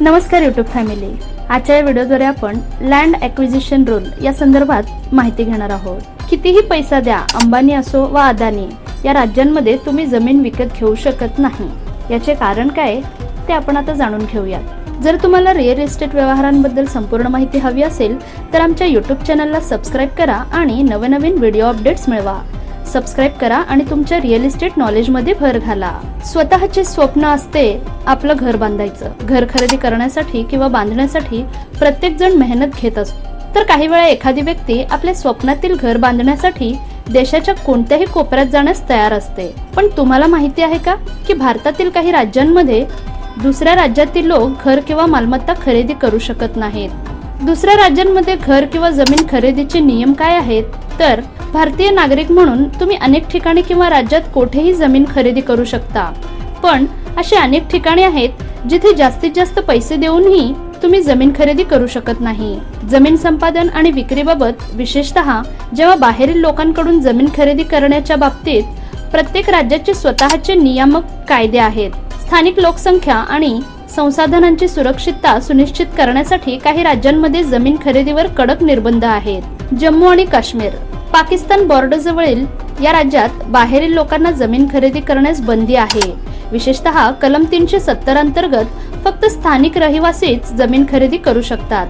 नमस्कार YouTube family आजच्या या व्हिडिओद्वारे आपण लँड ॲक्विजिशन रूल या संदर्भात माहिती घेणार आहोत. कितीही पैसा द्या अंबानी असो वा अदानी या राज्यांमध्ये तुम्ही जमीन विकत घेऊ शकत नाही. याचे कारण काय? ते आपण आता जाणून घेऊयात. जर तुम्हाला रिअल इस्टेट व्यवहारांबद्दल संपूर्ण माहिती हवी असेल तर आमच्या यूट्यूब चॅनलला सबस्क्राईब करा आणि नवनवीन व्हिडिओ अपडेट्स मिळवा. सबस्क्राईब करा आणि तुमच्या रिअल इस्टेट नॉलेजमध्ये भर घाला. स्वतःचे स्वप्न असते आपलं घर बांधायचं. घर खरेदी करण्यासाठी किंवा बांधण्यासाठी प्रत्येक जण मेहनत घेत असतो. तर काही वेळा एखादी व्यक्ती आपल्या स्वप्नातील घर बांधण्यासाठी देशाच्या कोणत्याही कोपऱ्यात जाण्यास तयार असते. पण तुम्हाला माहिती आहे का की भारतातील काही राज्यांमध्ये दुसऱ्या राज्यातील लोक घर किंवा मालमत्ता खरेदी करू शकत नाहीत? दुसऱ्या राज्यांमध्ये घर किंवा जमीन खरेदीचे नियम काय आहेत? तर भारतीय नागरिक म्हणून तुम्ही अनेक ठिकाणी किंवा राज्यात कोठेही जमीन खरेदी करू शकता. पण अशी अनेक ठिकाणे आहेत जिथे जास्तीत जास्त पैसे देऊनही तुम्ही जमीन खरेदी करू शकत नाही. जमीन संपादन आणि विक्रीबाबत विशेषतः जेव्हा बाहेरील लोकांकडून जमीन खरेदी करण्याच्या बाबतीत प्रत्येक राज्याचे स्वतःचे नियामक कायदे आहेत. स्थानिक लोकसंख्या आणि संसाधनांची सुरक्षितता सुनिश्चित करण्यासाठी काही राज्यांमध्ये जमीन खरेदीवर कडक निर्बंध आहेत. जम्मू आणि काश्मीर पाकिस्तान बॉर्डरजवळील या राज्यात बाहेरील लोकांना जमीन खरेदी करण्यास बंदी आहे. विशेषतः कलम तीनशे सत्तर अंतर्गत फक्त स्थानिक रहिवासीच जमीन खरेदी करू शकतात.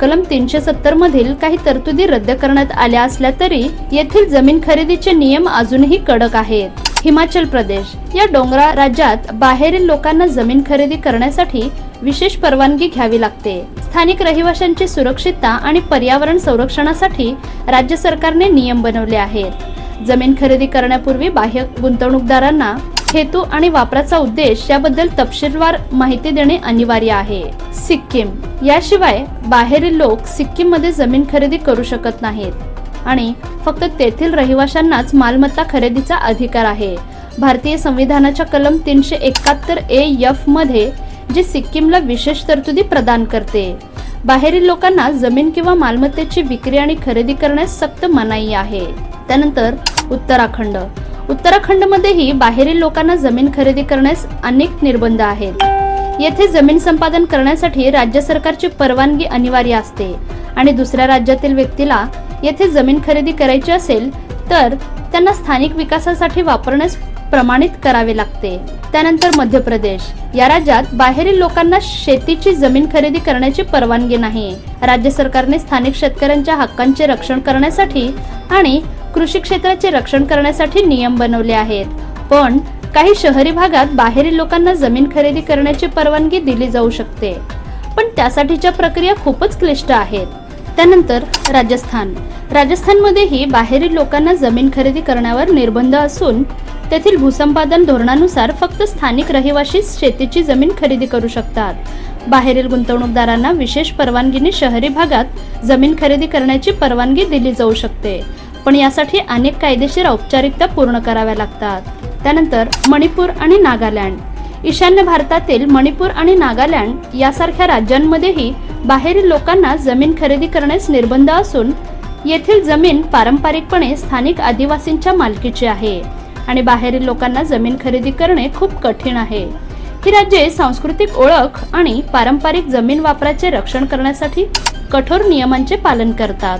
कलम तीनशे सत्तर मधील काही तरतुदी रद्द करण्यात आल्या असल्या तरी येथील जमीन खरेदीचे नियम अजूनही कडक आहेत. हिमाचल प्रदेश या डोंगराळ राज्यात बाहेरील लोकांना जमीन खरेदी करण्यासाठी विशेष परवानगी घ्यावी लागते. स्थानिक रहिवाशांची सुरक्षितता आणि पर्यावरण संरक्षणासाठी राज्य सरकारने नियम बनवले आहेत. जमीन खरेदी करण्यापूर्वी बाह्य गुंतवणूकदारांना हेतू आणि वापराचा उद्देश याबद्दल तपशीलवार माहिती देणे अनिवार्य आहे. सिक्कीम. याशिवाय बाहेरील लोक सिक्कीममध्ये जमीन खरेदी करू शकत नाहीत. आणि फक्त तेथील रहिवाशांनाच मालमत्ता खरेदीचा अधिकार आहे. भारतीय संविधानाच्या कलम तीनशे एकाहत्तर ए एफमध्ये जी सिक्कीमला विशेष तरतुदी प्रदान करते. बाहेरील लोकांना जमीन किंवा मालमत्तेची विक्री आणि खरेदी करण्यास सक्त मनाई आहे. त्यानंतर उत्तराखंड. उत्तराखंडमध्येही बाहेरील लोकांना जमीन खरेदी करण्यास अनेक निर्बंध आहेत. येथे जमीन संपादन करण्यासाठी राज्य सरकारची परवानगी अनिवार्य असते आणि दुसऱ्या राज्यातील व्यक्तीला येथे जमीन खरेदी करायची असेल तर त्यांना स्थानिक विकासासाठी वापरण्यास प्रमाणित करावे लागते. त्यानंतर मध्य प्रदेश. या राज्यात बाहेरील लोकांना शेतीची जमीन खरेदी करण्याची परवानगी नाही. राज्य सरकारने स्थानिक शेतकऱ्यांच्या हक्कांचे रक्षण करण्यासाठी आणि कृषी क्षेत्राचे रक्षण करण्यासाठी नियम बनवले आहेत. पण काही शहरी भागात बाहेरील लोकांना जमीन खरेदी करण्याची परवानगी दिली जाऊ शकते. पण त्यासाठीच्या प्रक्रिया खूपच क्लिष्ट आहेत. त्यानंतर राजस्थान. राजस्थानमध्येही बाहेरील लोकांना जमीन खरेदी करण्यावर निर्बंध असून तेथील भूसंपादन धोरणानुसार फक्त स्थानिक रहिवाशी शेतीची जमीन खरेदी करू शकतात. बाहेरील गुंतवणूकदारांना विशेष परवानगीने शहरी भागात जमीन खरेदी करण्याची परवानगी दिली जाऊ शकते पण यासाठी अनेक कायदेशीर औपचारिकता पूर्ण कराव्या लागतात. त्यानंतर मणिपूर आणि नागालँड. ईशान्य भारतातील मणिपूर आणि नागालँड यासारख्या राज्यांमध्येही बाहेरील लोकांना जमीन खरेदी करण्यास निर्बंध असून येथील जमीन पारंपरिकपणे स्थानिक आदिवासींच्या मालकीची आहे आणि बाहेरील लोकांना जमीन खरेदी करणे खूप कठीण आहे. ही राज्ये सांस्कृतिक ओळख आणि पारंपरिक जमीन वापराचे रक्षण करण्यासाठी कठोर नियमांचे पालन करतात.